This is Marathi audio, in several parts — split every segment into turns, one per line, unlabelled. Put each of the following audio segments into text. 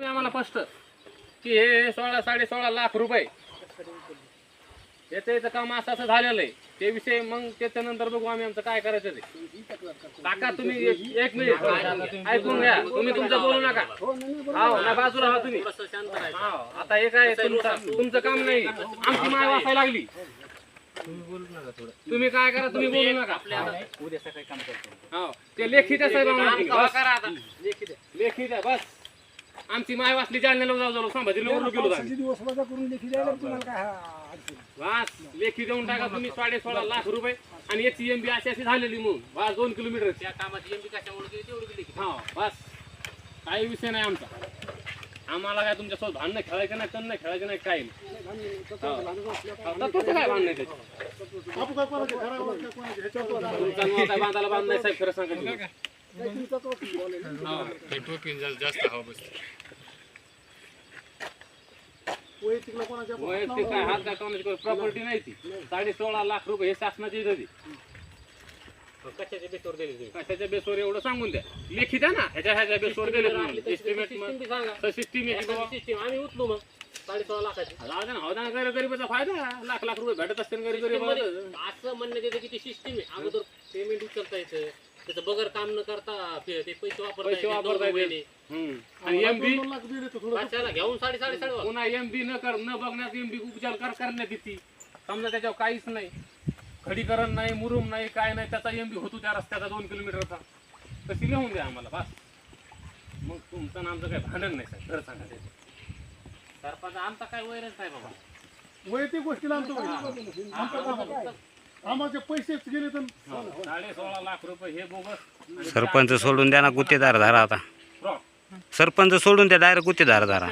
आम्हाला स्पष्ट की हे सोळा साडे सोळा लाख रुपये. याचं याचं काम असं असं झालेलं आहे. ते विषय मग त्याच्यानंतर बघू आम्ही आमचं काय करायचं ते. काका तुम्ही एक- एक मिनिट ऐकून घ्या. तुम्ही तुमचं बोलू नका. हो ना बाजूला हा तुम्ही. हो, आता हे काय तुमचं तुमचं काम नाही. आमची माय वाचायला लागली. तुम्ही काय करा तुम्ही बोलू नका.
उद्या सकाळी काम करतो
हो ते लेखी द्या साहेब लेखी द्या बस. आमची माय वाचली जालन्याला जाऊ जाऊ संभाजीला उरलो गेलो आम्ही.
दिवस वजा करून लेखी द्यायला तुम्हाला काय? हा अडचण?
वास लेखी देऊन टाका तुम्ही साडे सोळा लाख रुपये. आणि याची एमबी अशी अशी झालेली मग वास दोन किलोमीटर
त्या कामात एमबी कशामुळे गेली तेवढी गेली
हा बस काही विषय नाही आमचा. आम्हाला काय तुमच्यासोबत भांडणं खेळायचं नाही तण नाही खेळायचं नाही काही नाही. आता काय भांडण आहे त्याच्यात?
आपण काय कोणाच्या घरावर काय कोणाच्या ह्याच्यावर जाणार?
तुमचा काय बांधायला बांध नाही साहेब खरं सांगा तुम्ही.
नाही, तुमचाच वकील
वैयक्तिक काय हात काय कोणाची प्रॉपर्टी नाही ती साडे सोळा लाख रुपये हे शासनाची
कशाच्या बेसवर दिली
कशाच्या बेसवर एवढं सांगून द्या लेखी द्या ना ह्याच्या ह्याच्या बेसवर दिले एस्टिमेट
सिस्टीम
सिस्टीम
आम्ही उचलू मग साडे सोळा लाखाची
राहू ना हो गरीब गरीबाचा फायदा लाख लाख रुपये भेटत असते गरीब गरीब
असं म्हणण्यात येतं की ती सिस्टीम आहे अगोदर पेमेंट उचलता येतं त्याचं बगर काम न करता पे- ते पैसे वापरता
पैसे वापरता येते.
महिने.
आणि एम बी
घेऊन साडे साडे साडे वाजता.
पुन्हा एम बी न कर न बघण्यात एम बी उपचार कर करण्यात येते समजा त्याच्यावर काहीच नाही खडीकरण नाही मुरुम नाही काय नाही त्याचा एम बी होतो त्या रस्त्याचा दोन किलोमीटरचा तशी लिहून द्या आम्हाला बस मग तुमचं आणि आमचं काय भांडण नाही साहेब खरं सांगा ते.
सरपंच आमचा काय वैरच नाही बाबा
वैयक्तिक गोष्टीला आमचं आमचं काम आहे. आम्हाला पैसेच गेले तर
हो, साडे सोळा लाख रुपये हे बोगस
सरपंच सोडून द्या ना गुत्तेदार धरा आता.
फ्रॉड
सरपंच सोडून द्या डायरेक्ट गुत्तेदार धरा.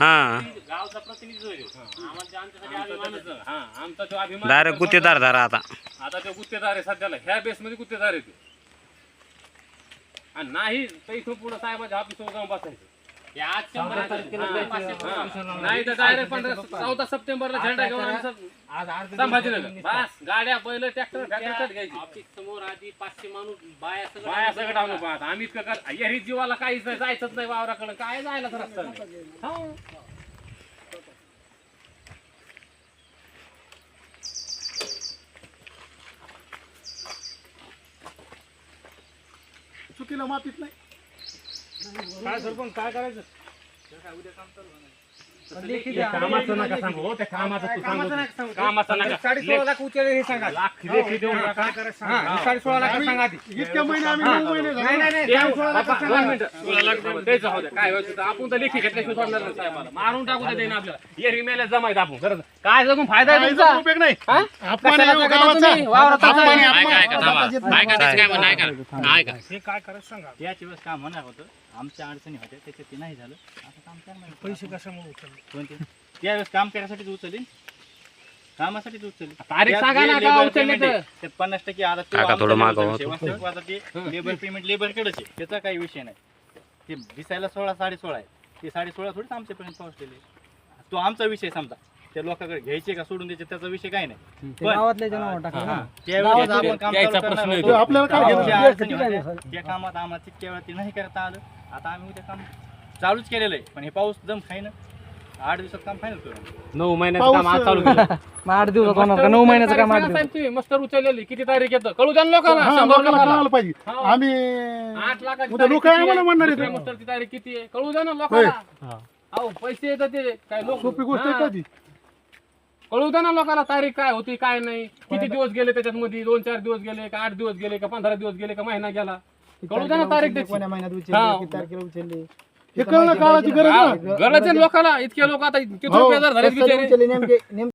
हा.
हा
डायरेक्ट गुत्तेदार धरा आता.
आता तो गुत्तेदार आहे सध्याला. ह्या बेस मध्ये गुत्तेदार आहे तो. आणि नाही तर इथून पुढे साहेबाच्या ऑफिसवर जाऊन बसायचं. नाही तर डायरेक्ट पंधरा चौदा सप्टेंबरला झेंडा घेऊन आम्ही संभाजीनगर. बस गाड्या बैल ट्रॅक्टर ट्रॅक्टर घ्यायची.
ऑफिस समोर आधी पाचशे माणूस बाया सगळं
बाया सगळं आणून पाहत. आम्ही इतकं कर यही जीवाला काहीच नाही जायचंच नाही वावराकडे. काय जायला तर रस्ता नाही. हो.
चुकीला माफीत नाही.
काय सरपंच काय करायचं कामाचं नका सांगू हो, त्या कामाचं तू सांगू. कामाचं नका
साडे सोळा लाख हे सांगा
लाख लेखी देऊन टाका.
साडे सोळा लाख सांगा आधी
इतक्या महिने आम्ही नऊ महिने झाले.
नाही नाही नाही
द्या,
साडे सोळा लाख
बाबा,
सांगा
दोन मिनिटं. तुला लागतं, द्यायचं होतं. काय व्हायचं तर आपण तर लेखी घेतल्याशिवाय सोडणार नाही साहेबाला. मारून टाकू दे देईन आपल्याला ये रिमेला जमायत आपण खरंच काय जगून फायदा आहे
काहीच
तुमचा
उपयोग नाही
हा?
अपमान
कशाला
आहे हो
जगता
गावाचा.
तुम्ही? वावरात
अपमान आहे,
जाता.
अपमान.
ऐका, थांबा. ऐका, त्याचं काय म्हणणं, ऐका. ऐका.
हे काय करायचं सांगा
याच वेळेस काम होणार होतं आमच्या अडचणी होत्या त्याच्यात ते नाही झालं. आता काम करणार
पैसे कशामुळे उचलले?
कोणते? त्यावेळेस काम करायसाठीच उचलली. कामासाठीच
तारीख सांगा ना का उचलले
पन्नास टक्के आता तो
काका
आमचा
थोडं मागं हो.
आता ते लेबर पेमेंट लेबरकडेच आहे. त्याचा काही विषय नाही. ते दिसायला सोळा साडे सोळा आहे. ते साडे सोळा थोडीच आमच्यापर्यंत पोहोचलेले तो आमचा विषय समजा. त्या लोकांकडे घ्यायचे का सोडून द्यायचे त्याचा विषय काही नाही. पण हा, त्यावेळेस आपण काम
द्यायचा
चालू
प्रश्न
करणार
येतो.
होतो.
आपल्याला काय
आमच्या
घ्यायचं?
अडचणी होत्या. त्या कामात आम्हाला तितक्या वेळा ते नाही करता आलं. आता आम्ही उद्या काम चालूच केलेलं आहे. पण हे पाऊस दम खाईन. आठ दिवसात काम फायनल करू.
नऊ महिन्याचं काम आज चालू केलं.
आठ दिवस होणार का नऊ महिन्याचं काम आठ दिवस.
साहेब तुम्ही. मस्तर उचललेली. किती तारीख येतं? कळू द्या ना लोकांना.
हा,
शंभर
लोकांना
लोकांना.
कळायला पाहिजे.
हो.
आम्ही
आठ लाखाची
उद्या
तारीख
लोक
किती आहे?
आम्हाला म्हणणार आहेत.
तारीख किती आहे? कळू द्या ना लोकांना. अहो पैसे येतात ते. काय लोक
सोपी गोष्ट आहे
हा.
का ती?
कळू द्या ना लोकांना तारीख काय होती काय नाही. किती दिवस गेले त्याच्यात मध्ये दोन चार दिवस गेले का आठ दिवस गेले का पंधरा दिवस गेले का महिना गेला? कळू द्या ना तारीख त्याची. हा.
हे कळणं काळाची गरज
हा,
ना
गरज आहे लोकांना इतके लोक आता बेजार झालेत बिचारे.